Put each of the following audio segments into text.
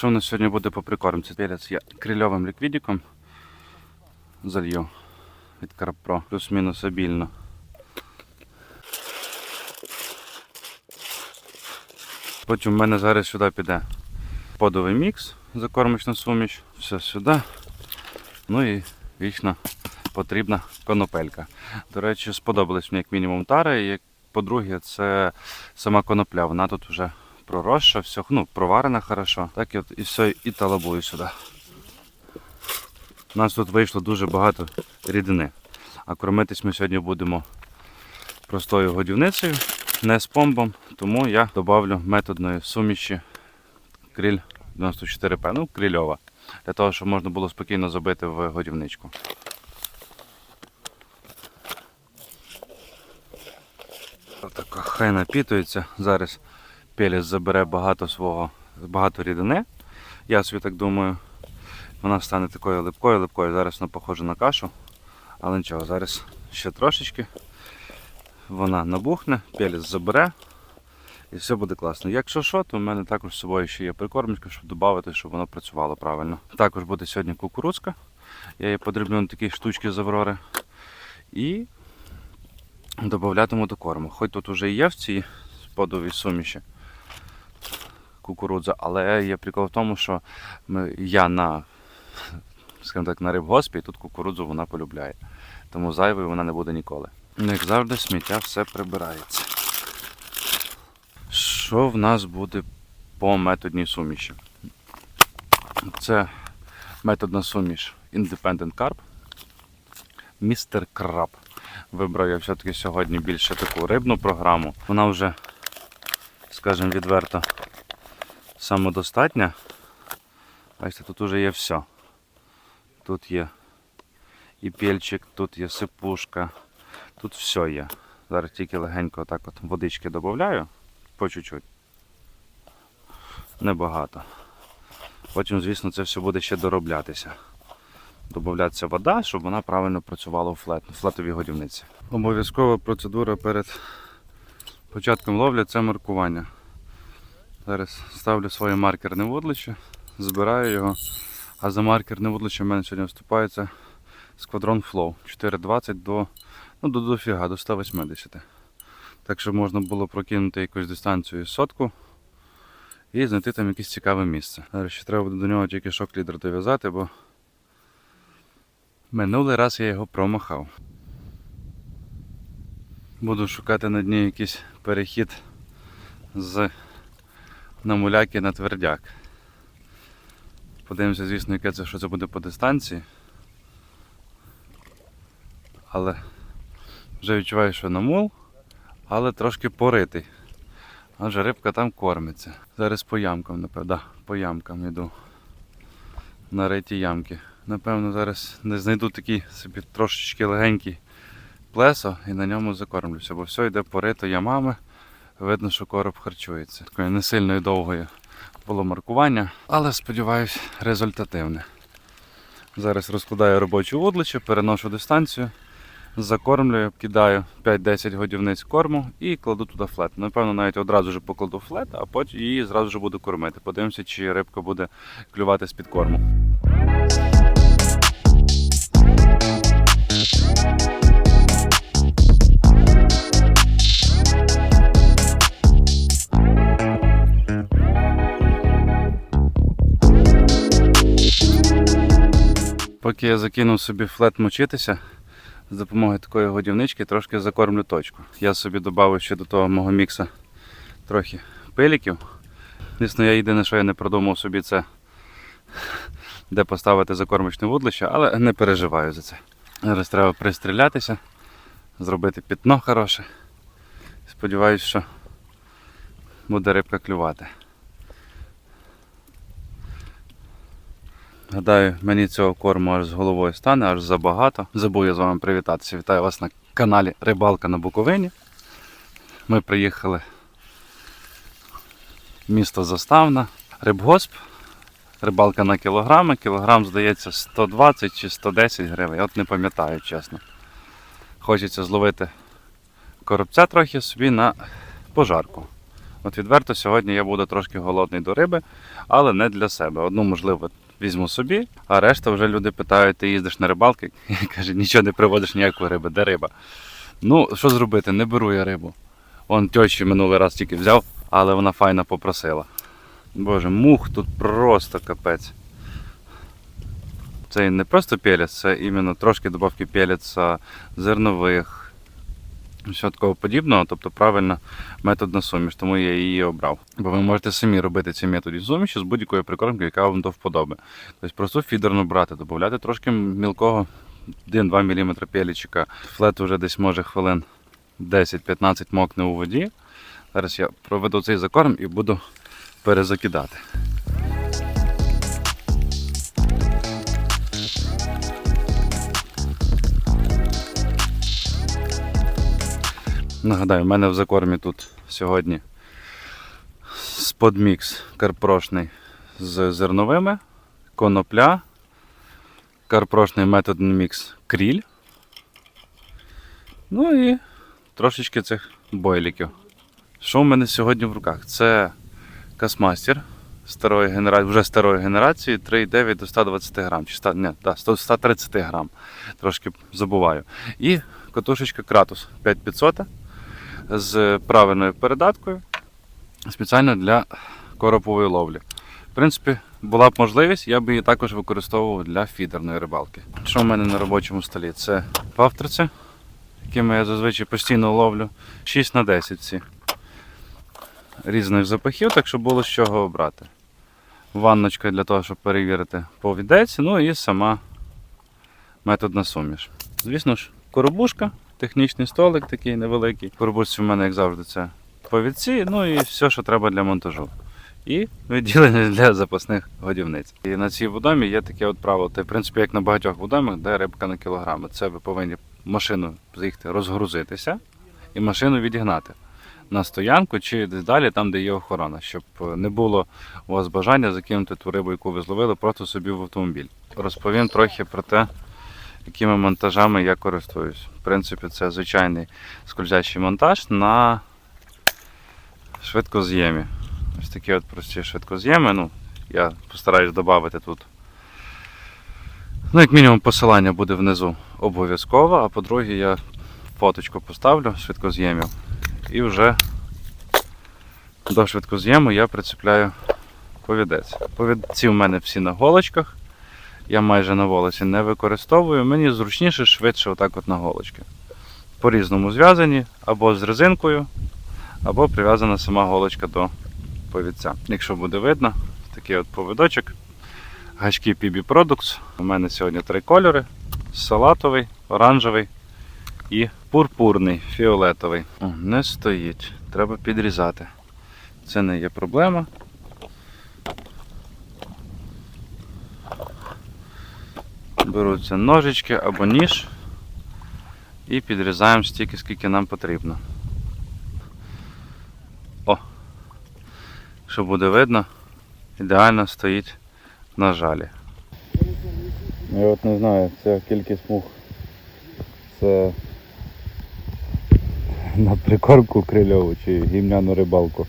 Що в нас сьогодні буде по прикормці? Перець я крильовим ліквідіком залью від Карпро, плюс-мінус обільно. Потім в мене зараз сюди піде подовий мікс, закормочна суміш, все сюди. Ну і вічно потрібна конопелька. До речі, сподобались мені як мінімум тари. І по-друге, це сама конопля. Вона тут вже проросша, все, ну, проварена хорошо. Так і от і все, і талабую сюди. У нас тут вийшло дуже багато рідини. А кормитись ми сьогодні будемо простою годівницею, не з помбом, тому я додавлю методної суміші кріль 94П, ну крильова, для того, щоб можна було спокійно забити в годівничку. Така хай напітується. Зараз Пеліс забере багато свого, багато рідини. Я собі так думаю. Вона стане такою липкою, липкою. Зараз вона похожа на кашу. Але нічого, зараз ще трошечки. Вона набухне, Пеліс забере. І все буде класно. Якщо що, то в мене також з собою ще є прикормочка, щоб додати, щоб воно працювало правильно. Також буде сьогодні кукурудзка. Я її подріблю на такі штучки з Аврори. І додатиму до корму. Хоч тут вже і є в цій подовій суміші кукурудза, але є прикол в тому, що я на, скажімо так, на рибгоспі, і тут кукурудзу вона полюбляє. Тому зайвою вона не буде ніколи. Ну, Як завжди, сміття все прибирається. Що в нас буде по методній суміші? Це методна суміш Independent Carb. Містер Краб. Вибрав я все-таки сьогодні більше таку рибну програму. Вона вже, скажімо відверто, самодостатня. Бачите, тут вже є все. Тут є і пельчик, тут є сипушка, тут все є. Зараз тільки легенько так от водички додаю, по чуть-чуть. Небагато. Потім, звісно, це все буде ще дороблятися. Добавлятися вода, щоб вона правильно працювала у флет, флетовій годівниці. Обов'язкова процедура перед початком ловлі це маркування. Зараз ставлю своє маркерне вудлище, збираю його, а за маркерне вудлище в мене сьогодні вступається Squadron Flow 420 до, ну, до дофіга, до 180. Так що можна було прокинути якусь дистанцію сотку і знайти там якесь цікаве місце. Зараз ще треба буде до нього тільки шок-лідер дов'язати, бо минулий раз я його промахав. Буду шукати на дні якийсь перехід з на муляки на твердяк. Подивимося, звісно, яке це, що це буде по дистанції. Але вже відчуваю, що на мул, але трошки поритий. Адже рибка там кормиться. Зараз по ямкам, напевно, да, по ямкам йду. На риті ямки. Напевно, зараз не знайду такий собі трошечки легенький плесо і на ньому закормлюся, бо все йде порито ямами. Видно, що короб харчується. Такою не сильно і довгою було маркування, але сподіваюсь, результативне. Зараз розкладаю робоче вудлище, переношу дистанцію, закормлюю, кидаю 5-10 годівниць корму і кладу туди флет. Напевно, навіть одразу ж покладу флет, а потім її зразу ж буду кормити. Подивимося, чи рибка буде клювати з-під корму. Поки я закинув собі флет мочитися, з допомогою такої годівнички трошки закормлю точку. Я собі додав ще до того мого мікса трохи пиліків. Звісно, я єдине, що я не продумав собі, це де поставити закормочне вудлище, але не переживаю за це. Зараз треба пристрілятися, зробити пітно хороше. Сподіваюсь, що буде рибка клювати. Гадаю, мені цього корму аж з головою стане, аж забагато. Забув я з вами привітатися. Вітаю вас на каналі Рибалка на Буковині. Ми приїхали в місто Заставна, Рибгосп. Рибалка на кілограми. Кілограм, здається, 120 чи 110 гривень. От не пам'ятаю, чесно. Хочеться зловити коробця трохи собі на пожарку. От відверто, сьогодні я буду трошки голодний до риби, але не для себе. Одну, можливо, візьму собі, а решта вже люди питають, ти їздиш на рибалки? Я кажу, нічого не приводиш ніякої риби, де риба? Ну, що зробити, не беру я рибу. Он тьочі минулий раз тільки взяв, але вона файно попросила. Боже, мух тут просто капець. Це не просто пелець, це іменно трошки добавки пелеца, зернових, всього такого подібного, тобто правильно методна суміш, тому я її обрав. Бо ви можете самі робити ці методи суміші з будь-якої прикормки, яка вам до вподоби. Тобто просто фідерну брати, додати трошки мілкого 1-2 мм пелічика. Флет вже десь може хвилин 10-15 мокне у воді. Зараз я проведу цей закорм і буду перезакидати. Нагадаю, в мене в закормі тут сьогодні сподмікс карпрошний з зерновими, конопля, карпрошний методний мікс кріль. Ну і трошечки цих бойліків. Що в мене сьогодні в руках? Це Касмастер старої генерації, вже старої генерації 3,9 до 120 грам. Чи 100, ні, да, 100 130 грам. Трошки забуваю. І катушечка Кратус 5500 з правильною передаткою спеціально для коропової ловлі. В принципі, була б можливість, я б її також використовував для фідерної рибалки. Що в мене на робочому столі? Це павтриці, якими я зазвичай постійно ловлю. 6 на 10 ці. Різних запахів, так щоб було з чого обрати. Ванночка для того, щоб перевірити повідець, ну і сама методна суміш. Звісно ж, коробушка, технічний столик такий невеликий. В в мене, як завжди, це повідці, ну і все, що треба для монтажу. І відділення для запасних годівниць. І на цій водомі є таке от правило. Це, в принципі, як на багатьох водомах, де рибка на кілограми. Це ви повинні машину заїхати розгрузитися і машину відігнати на стоянку чи десь далі, там, де є охорона, щоб не було у вас бажання закинути ту рибу, яку ви зловили, просто собі в автомобіль. Розповім трохи про те, якими монтажами я користуюсь. В принципі, це звичайний скользячий монтаж на швидкоз'ємі. Ось такі от прості швидкоз'єми. Ну, я постараюсь додати тут. Ну, як мінімум, посилання буде внизу обов'язково, а по-друге, я фоточку поставлю швидкоз'ємів. І вже до швидкоз'єму я прицепляю повідець. Повідці в мене всі на голочках. Я майже на волосі не використовую. Мені зручніше, швидше отак от на голочки. По-різному зв'язані або з резинкою, або прив'язана сама голочка до повідця. Якщо буде видно, такий от повідочок. Гачки PB Products. У мене сьогодні три кольори: салатовий, оранжевий і пурпурний, фіолетовий. О, не стоїть. Треба підрізати. Це не є проблема. Беруться ножички або ніж і підрізаємо стільки, скільки нам потрібно. О! Що буде видно, ідеально стоїть на жалі. Я от не знаю, ця кількість мух. Це на прикормку крильову чи гімняну рибалку.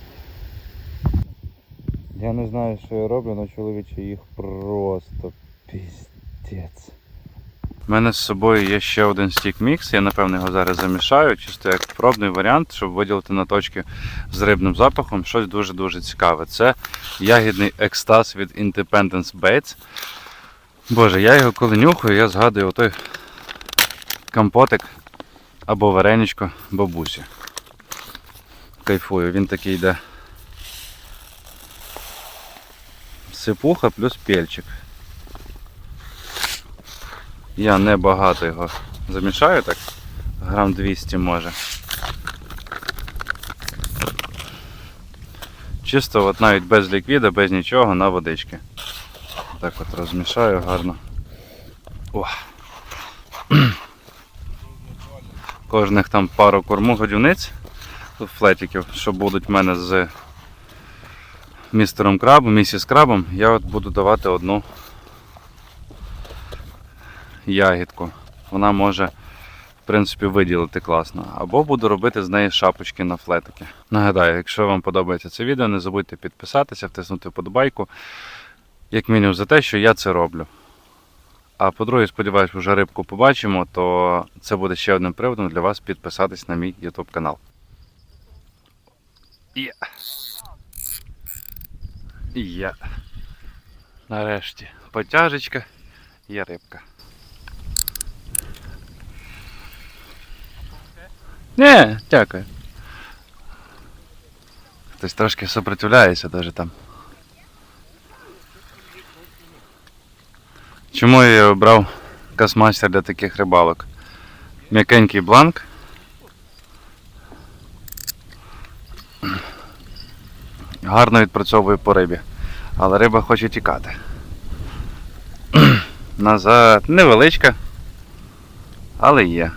Я не знаю, що я роблю, але чоловіче їх просто піздець. У мене з собою є ще один стік мікс, я напевно його зараз замішаю, чисто як пробний варіант, щоб виділити на точки з рибним запахом щось дуже-дуже цікаве. Це ягідний екстаз від Independence Baits. Боже, я його коли нюхаю, я згадую отой компотик або вареничко бабусі. Кайфую, він такий йде. Сипуха плюс пельчик. Я не багато його замішаю так, грам 200 може. Чисто от навіть без ліквіда, без нічого на водички. Так от розмішаю гарно. О. Кожних там пару корму годівниць, флетиків, що будуть в мене з містером крабом, місіс крабом, я от буду давати одну ягідку. Вона може, в принципі, виділити класно. Або буду робити з неї шапочки на флетики. Нагадаю, якщо вам подобається це відео, не забудьте підписатися, втиснути вподобайку. Як мінімум за те, що я це роблю. А по-друге, сподіваюся, вже рибку побачимо, то це буде ще одним приводом для вас підписатись на мій YouTube канал. Є. Є. Нарешті потяжечка, є рибка. Ні, дякую. Хтось трошки сопротивляється навіть там. Чому я обрав касмастер для таких рибалок? М'якенький бланк. Гарно відпрацьовує по рибі. Але риба хоче тікати. Назад невеличка, але є.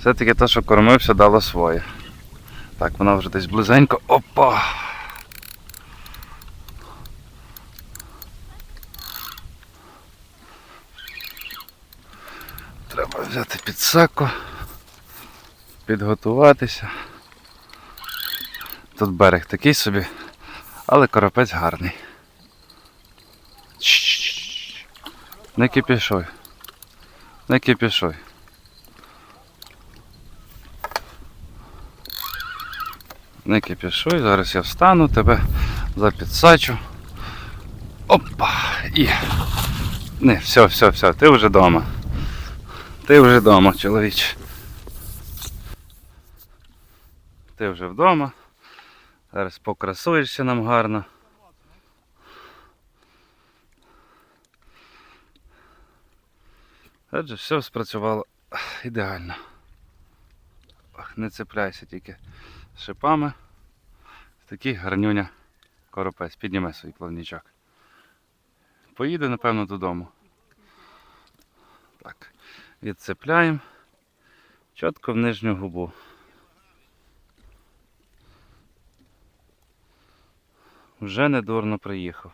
Все-таки те, що кормився, дало своє. Так, вона вже десь близенько. Опа! Треба взяти підсаку, підготуватися. Тут берег такий собі, але коропець гарний. Не кипішуй. Не кипішуй. Не кипішуй, зараз я встану, тебе запідсачу. Опа! І. Не, все, все, все, ти вже вдома. Ти вже вдома, чоловіче. Ти вже вдома. Зараз покрасуєшся нам гарно. Отже, все спрацювало ідеально. Не цепляйся тільки шипами. Такий гарнюня коропець. Підніме свій плавнічок. Поїде, напевно, додому. Так. Відцепляємо. Чітко в нижню губу. Вже недурно приїхав.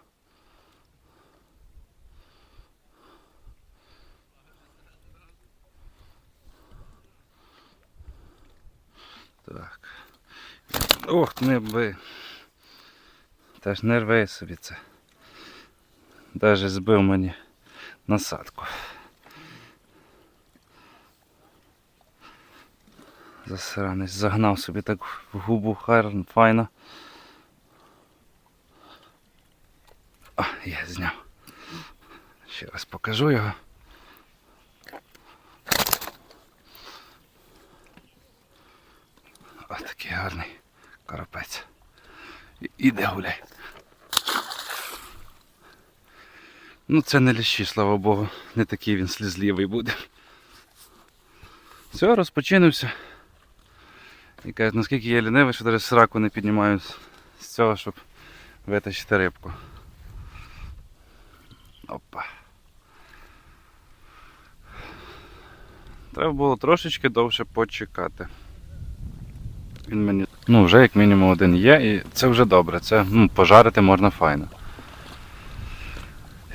Так. Ох, не би. Теж не рви собі це. Даже збив мені насадку. Засранець загнав собі так в губу гарно, файно. О, я зняв. Ще раз покажу його. Ось такий гарний Іде гуляй. Ну це не ліщі, слава Богу. Не такий він слізливий буде. Все, розпочинився. І кажуть, наскільки я лінивий, що навіть сраку не піднімаю з цього, щоб витащити рибку. Опа. Треба було трошечки довше почекати. Він мені. Ну, вже як мінімум один є, і це вже добре. Це ну, пожарити можна файно.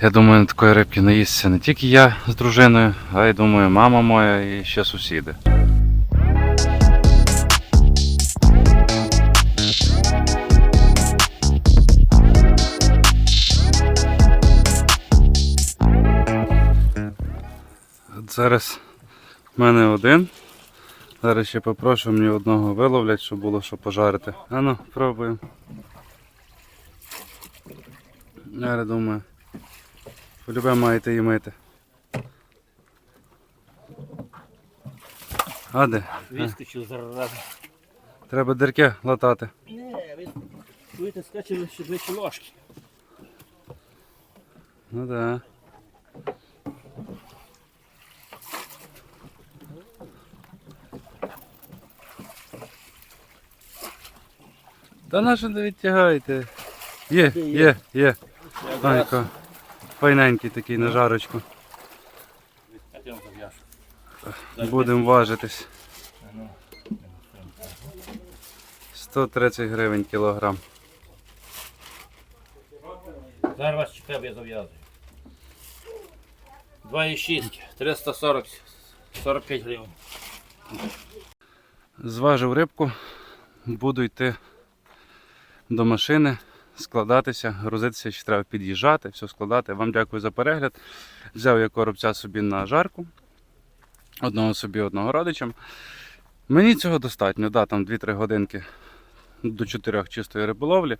Я думаю, на такої рибки наїсться не тільки я з дружиною, а й думаю, мама моя і ще сусіди. Зараз в мене один. Зараз ще попрошу мені одного виловлять, щоб було що пожарити. А ну, пробуємо. Я думаю. Полюбе маєте її мити. А де? Вискочив зараз. Треба дирки латати. Не, ви чуєте, скачали ще двічі ложки. Ну да. Та на що ви відтягаєте? Є, Є, є. Танько. Файненький такий на жарочку. Будемо важитись. Ну, 130 гривень кілограм. Зараз вас чекаю, я зав'язую. 2,6, 340 45 гривень. Зважив рибку, буду йти до машини, складатися, грузитися, ще треба під'їжджати, все складати. Вам дякую за перегляд. Взяв я коробця собі на жарку. Одного собі, одного родичам. Мені цього достатньо, да, там 2-3 годинки до 4 чистої риболовлі.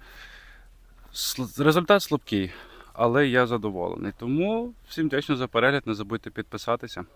Результат слабкий, але я задоволений. Тому всім вдячний за перегляд. Не забудьте підписатися.